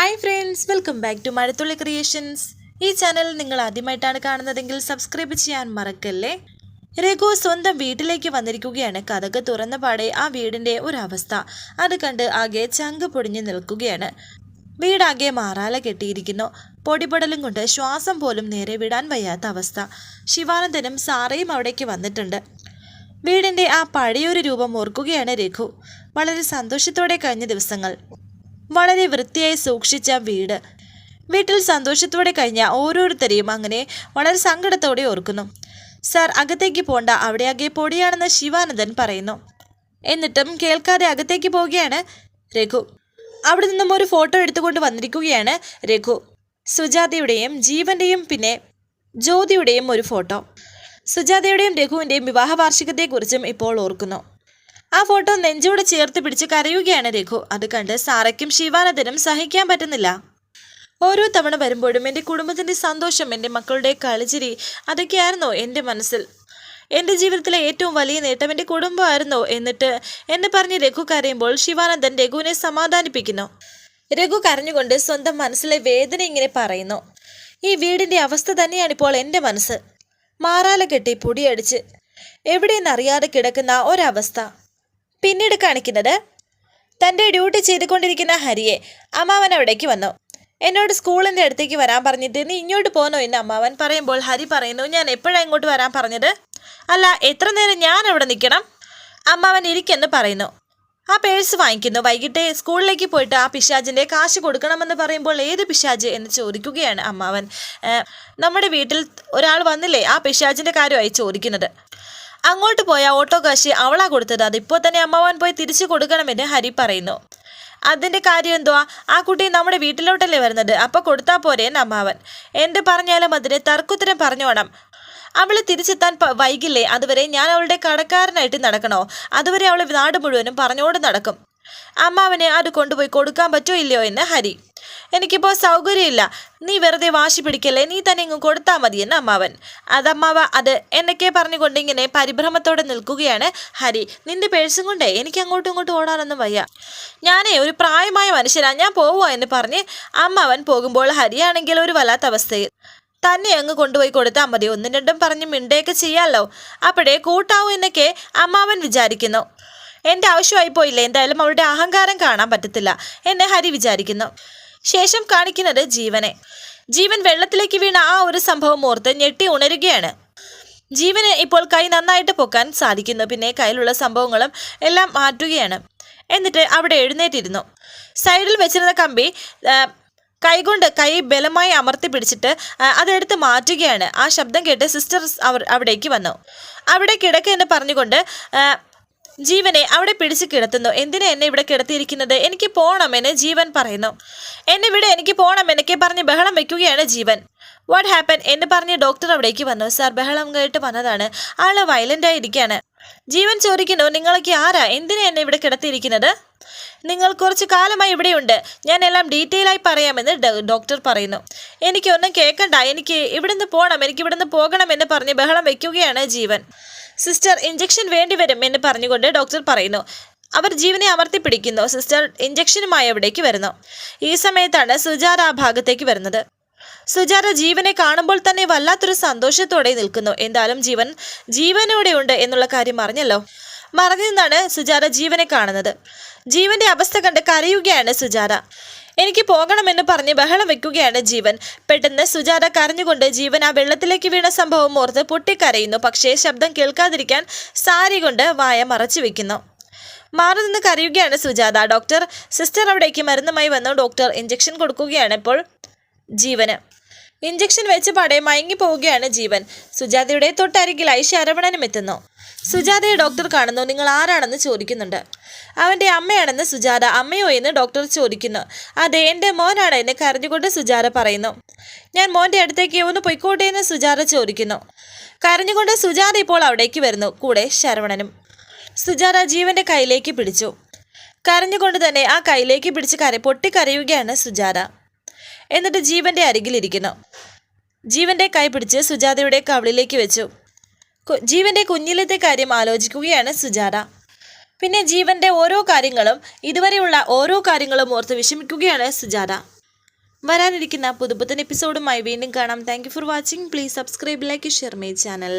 Hi friends welcome back to Mazhathulli creations ഈ channel നിങ്ങൾ ആദ്യമായിട്ടാണ് കാണുന്നതെങ്കിൽ സബ്സ്ക്രൈബ് ചെയ്യാൻ മറക്കല്ലേ? രഘു സ്വന്തം വീട്ടിലേക്ക് വന്നിരിക്കുകയാണ്. കഥക് തുറന്ന പാടെ ആ വീടിന്റെ ഒരവസ്ഥ. അത് കണ്ട് ആകെ ചങ്ക് പൊടിഞ്ഞു നിൽക്കുകയാണ്. വീടാകെ മാറാല കെട്ടിയിരിക്കുന്നു. പൊടിപടലും കൊണ്ട് ശ്വാസം പോലും നേരെ വിടാൻ വയ്യാത്ത അവസ്ഥ. ശിവാനന്ദനും സാറയും അവിടേക്ക് വന്നിട്ടുണ്ട്. വീടിന്റെ ആ പഴയൊരു രൂപം ഓർക്കുകയാണ് രഘു. വളരെ സന്തോഷത്തോടെ കഴിഞ്ഞ ദിവസങ്ങൾ. വളരെ വൃത്തിയായി സൂക്ഷിച്ച വീട്. വീട്ടിൽ സന്തോഷത്തോടെ കഴിഞ്ഞ ഓരോരുത്തരെയും അങ്ങനെ വളരെ സങ്കടത്തോടെ ഓർക്കുന്നു. സാർ അകത്തേക്ക് പോണ്ട. അവിടെ അകെ പൊടിയാണെന്ന് ശിവാനന്ദൻ പറയുന്നു. എന്നിട്ടും കേൾക്കാതെ അകത്തേക്ക് പോവുകയാണ് രഘു. അവിടെ നിന്നും ഒരു ഫോട്ടോ എടുത്തുകൊണ്ട് വന്നിരിക്കുകയാണ് രഘു. സുജാതയുടെയും ജീവന്റെയും പിന്നെ ജ്യോതിയുടെയും ഒരു ഫോട്ടോ. സുജാതയുടെയും രഘുവിന്റെയും വിവാഹ വാർഷികത്തെക്കുറിച്ചും ഇപ്പോൾ ഓർക്കുന്നു. ആ ഫോട്ടോ നെഞ്ചോട് ചേർത്ത് പിടിച്ച് കരയുകയാണ് രഘു. അത് കണ്ട് സാറയ്ക്കും ശിവാനന്ദനും സഹിക്കാൻ പറ്റുന്നില്ല. ഓരോ തവണ വരുമ്പോഴും എന്റെ കുടുംബത്തിന്റെ സന്തോഷം എന്റെ മക്കളുടെ കളിച്ചിരി അതൊക്കെയായിരുന്നോ എന്റെ മനസ്സിൽ. എന്റെ ജീവിതത്തിലെ ഏറ്റവും വലിയ നേട്ടം എന്റെ കുടുംബമായിരുന്നോ എന്നിട്ട് എന്ന് പറഞ്ഞ് രഘു കരയുമ്പോൾ ശിവാനന്ദൻ രഘുവിനെ സമാധാനിപ്പിക്കുന്നു. രഘു കരഞ്ഞുകൊണ്ട് സ്വന്തം മനസ്സിലെ വേദന ഇങ്ങനെ പറയുന്നു. ഈ വീടിന്റെ അവസ്ഥ തന്നെയാണ് ഇപ്പോൾ എന്റെ മനസ്സ്. മാറാല കെട്ടി പൊടിയടിച്ച് എവിടെയെന്നറിയാതെ കിടക്കുന്ന ഒരവസ്ഥ. പിന്നീട് കാണിക്കുന്നത് തന്റെ ഡ്യൂട്ടി ചെയ്തുകൊണ്ടിരിക്കുന്ന ഹരിയെ അമ്മാവൻ അവിടേക്ക് വന്നു. എന്നോട് സ്കൂളിന്റെ അടുത്തേക്ക് വരാൻ പറഞ്ഞിട്ട് നീ ഇങ്ങോട്ട് പോന്നോ എന്ന് അമ്മാവൻ പറയുമ്പോൾ ഹരി പറയുന്നു ഞാൻ എപ്പോഴാണ് ഇങ്ങോട്ട് വരാൻ പറഞ്ഞത്? അല്ല എത്ര നേരം ഞാൻ അവിടെ നിൽക്കണം? അമ്മാവൻ ഇരിക്കെന്ന് പറയുന്നു. ആ പേഴ്സ് വാങ്ങിക്കുന്നു. വൈകിട്ട് സ്കൂളിലേക്ക് പോയിട്ട് ആ പിശാജിന്റെ കാശ് കൊടുക്കണമെന്ന് പറയുമ്പോൾ ഏത് പിശാജ് എന്ന് ചോദിക്കുകയാണ് അമ്മാവൻ. നമ്മുടെ വീട്ടിൽ ഒരാൾ വന്നില്ലേ ആ പിശാജിന്റെ കാര്യമായി ചോദിക്കുന്നത്. അങ്ങോട്ട് പോയ ഓട്ടോ കാശ് അവളാ കൊടുത്തത്. അതിപ്പോൾ തന്നെ അമ്മാവൻ പോയി തിരിച്ചു കൊടുക്കണമെന്ന് ഹരി പറയുന്നു. അതിന്റെ കാര്യം എന്തുവാ? ആ കുട്ടി നമ്മുടെ വീട്ടിലോട്ടല്ലേ വരുന്നത്? അപ്പോൾ കൊടുത്താൽ പോരെ അമ്മാവൻ. എന്ത് പറഞ്ഞാലും അതിന് തർക്കുത്തരം പറഞ്ഞു പറഞ്ഞോണം. അവൾ തിരിച്ചെത്താൻ വൈകില്ലേ? അതുവരെ ഞാൻ അവളുടെ കടക്കാരനായിട്ട് നടക്കണോ? അതുവരെ അവൾ നാട് മുഴുവനും പറഞ്ഞോട് നടക്കും. അമ്മാവനെ അത് കൊണ്ടുപോയി കൊടുക്കാൻ പറ്റോ ഇല്ലയോ എന്ന് ഹരി എനിക്കിപ്പോൾ സൗകര്യമില്ല. നീ വെറുതെ വാശി പിടിക്കല്ലേ? നീ തന്നെ ഇങ്ങ് കൊടുത്താൽ മതിയെന്ന് അമ്മാവൻ. അതമ്മാവ അത് എന്നൊക്കെ പറഞ്ഞുകൊണ്ട് ഇങ്ങനെ പരിഭ്രമത്തോടെ നിൽക്കുകയാണ് ഹരി. നിന്റെ പേഴ്സും കൊണ്ടേ എനിക്ക് അങ്ങോട്ടും ഇങ്ങോട്ടും ഓടാനൊന്നും വയ്യ. ഞാനേ ഒരു പ്രായമായ മനുഷ്യനാ. ഞാൻ പോവുക എന്ന് പറഞ്ഞ് അമ്മാവൻ പോകുമ്പോൾ ഹരിയാണെങ്കിൽ ഒരു വല്ലാത്ത അവസ്ഥയിൽ. തന്നെ അങ്ങ് കൊണ്ടുപോയി കൊടുത്താൽ മതി. ഒന്നും രണ്ടും പറഞ്ഞ് മിണ്ടയൊക്കെ ചെയ്യാമല്ലോ അപ്പോഴേ കൂട്ടാവൂ എന്നൊക്കെ അമ്മാവൻ വിചാരിക്കുന്നു. എന്റെ ആവശ്യമായി പോയില്ലേ എന്തായാലും അവളുടെ അഹങ്കാരം കാണാൻ പറ്റത്തില്ല. എന്നെ ഹരി വിചാരിക്കുന്നു. ശേഷം കാണിക്കുന്നത് ജീവനെ. ജീവൻ വെള്ളത്തിലേക്ക് വീണ ആ ഒരു സംഭവം ഓർത്ത് ഞെട്ടി ഉണരുകയാണ്. ജീവന് ഇപ്പോൾ കൈ നന്നായിട്ട് പൊക്കാൻ സാധിക്കുന്നു. പിന്നെ കയ്യിലുള്ള സംഭവങ്ങളും എല്ലാം മാറ്റുകയാണ്. എന്നിട്ട് അവിടെ എഴുന്നേറ്റിരുന്നു. സൈഡിൽ വെച്ചിരുന്ന കമ്പി കൈകൊണ്ട് കൈ ബലമായി അമർത്തി പിടിച്ചിട്ട് അതെടുത്ത് മാറ്റുകയാണ്. ആ ശബ്ദം കേട്ട് സിസ്റ്റർ അവർ അവിടേക്ക് വന്നു. അവിടെ കിടക്ക എന്ന് പറഞ്ഞുകൊണ്ട് ജീവനെ അവിടെ പിടിച്ചു കിടത്തുന്നു. എന്തിനാ എന്നെ ഇവിടെ കിടത്തിയിരിക്കുന്നത്? എനിക്ക് പോകണമെന്ന് ജീവൻ പറയുന്നു. എന്നെ ഇവിടെ എനിക്ക് പോകണം എന്നൊക്കെ പറഞ്ഞ് ബഹളം വെക്കുകയാണ് ജീവൻ. വാട്ട് ഹാപ്പൻ എന്ന് പറഞ്ഞ് ഡോക്ടർ അവിടേക്ക് വന്നു. സാർ ബഹളം കേട്ട് വന്നതാണ്. ആൾ വയലന്റ് ആയിരിക്കാണ്. ജീവൻ ചോദിക്കുന്നു നിങ്ങളൊക്കെ ആരാ? എന്തിനാ എന്നെ ഇവിടെ കിടത്തിയിരിക്കുന്നത്? നിങ്ങൾ കുറച്ച് കാലമായി ഇവിടെയുണ്ട്. ഞാൻ എല്ലാം ഡീറ്റെയിൽ ആയി പറയാമെന്ന് ഡോക്ടർ പറയുന്നു. എനിക്കൊന്നും കേൾക്കണ്ട എനിക്ക് ഇവിടുന്ന് പോകണം എനിക്ക് ഇവിടുന്ന് പോകണം എന്ന് പറഞ്ഞ് ബഹളം വെക്കുകയാണ് ജീവൻ. സിസ്റ്റർ ഇഞ്ചക്ഷൻ വേണ്ടിവരും എന്ന് പറഞ്ഞുകൊണ്ട് ഡോക്ടർ പറയുന്നു. അവർ ജീവനെ അമർത്തിപ്പിടിക്കുന്നു സിസ്റ്റർ ഇഞ്ചക്ഷനുമായി അവിടേക്ക് വരുന്നു. ഈ സമയത്താണ് സുജാത ആ ഭാഗത്തേക്ക് വരുന്നത്. സുജാത ജീവനെ കാണുമ്പോൾ തന്നെ വല്ലാത്തൊരു സന്തോഷത്തോടെ നിൽക്കുന്നു. എന്തായാലും ജീവൻ ജീവനോടെയുണ്ട് എന്നുള്ള കാര്യം അറിഞ്ഞല്ലോ. മറഞ്ഞു നിന്നാണ് സുജാത ജീവനെ കാണുന്നത്. ജീവന്റെ അവസ്ഥ കണ്ട് കരയുകയാണ് സുജാത. എനിക്ക് പോകണമെന്ന് പറഞ്ഞ് ബഹളം വെക്കുകയാണ് ജീവൻ. പെട്ടെന്ന് സുജാത കരഞ്ഞുകൊണ്ട് ജീവൻ ആ വെള്ളത്തിലേക്ക് വീണ സംഭവം ഓർത്ത് പൊട്ടിക്കരയുന്നു. പക്ഷേ ശബ്ദം കേൾക്കാതിരിക്കാൻ സാരി കൊണ്ട് വായ മറച്ചു വെക്കുന്നു. മാറി നിന്ന് കരയുകയാണ് സുജാത. ഡോക്ടർ സിസ്റ്റർ അവിടേക്ക് മരുന്നുമായി വന്നു. ഡോക്ടർ ഇഞ്ചക്ഷൻ കൊടുക്കുകയാണ് ഇപ്പോൾ ജീവന്. ഇഞ്ചക്ഷൻ വെച്ച് പാടെ മയങ്ങി പോവുകയാണ് ജീവൻ. സുജാതയുടെ തൊട്ടരികിലായി ശരവണനും എത്തുന്നു. സുജാതയെ ഡോക്ടർ കാണുന്നു. നിങ്ങൾ ആരാണെന്ന് ചോദിക്കുന്നുണ്ട്. അവന്റെ അമ്മയാണെന്ന് സുജാത അമ്മയോ എന്ന് ഡോക്ടർ ചോദിക്കുന്നു. അതെ എന്റെ മോനാണ് എന്ന് കരഞ്ഞുകൊണ്ട് സുജാത പറയുന്നു. ഞാൻ മോന്റെ അടുത്തേക്ക് ഒന്ന് പൊയ്ക്കോട്ടെ എന്ന് സുജാത ചോദിക്കുന്നു. കരഞ്ഞുകൊണ്ട് സുജാത ഇപ്പോൾ അവിടേക്ക് വരുന്നു. കൂടെ ശരവണനും. സുജാത ജീവന്റെ കയ്യിലേക്ക് പിടിച്ചു. കരഞ്ഞുകൊണ്ട് തന്നെ ആ കയ്യിലേക്ക് പിടിച്ച് കര പൊട്ടിക്കരയുകയാണ് സുജാത. എന്നിട്ട് ജീവന്റെ അരികിലിരിക്കുന്നു ജീവന്റെ കൈ പിടിച്ച് സുജാതയുടെ കവിളിലേക്ക് വെച്ചു. ജീവന്റെ കുഞ്ഞിലത്തെ കാര്യം ആലോചിക്കുകയാണ് സുജാത. പിന്നെ ജീവന്റെ ഓരോ കാര്യങ്ങളും ഇതുവരെയുള്ള ഓരോ കാര്യങ്ങളും ഓർത്ത് വിഷമിക്കുകയാണ് സുജാത. വരാനിരിക്കുന്ന പുതുപുത്തൻ എപ്പിസോഡുമായി വീണ്ടും കാണാം. Thank for watching please subscribe like share my channel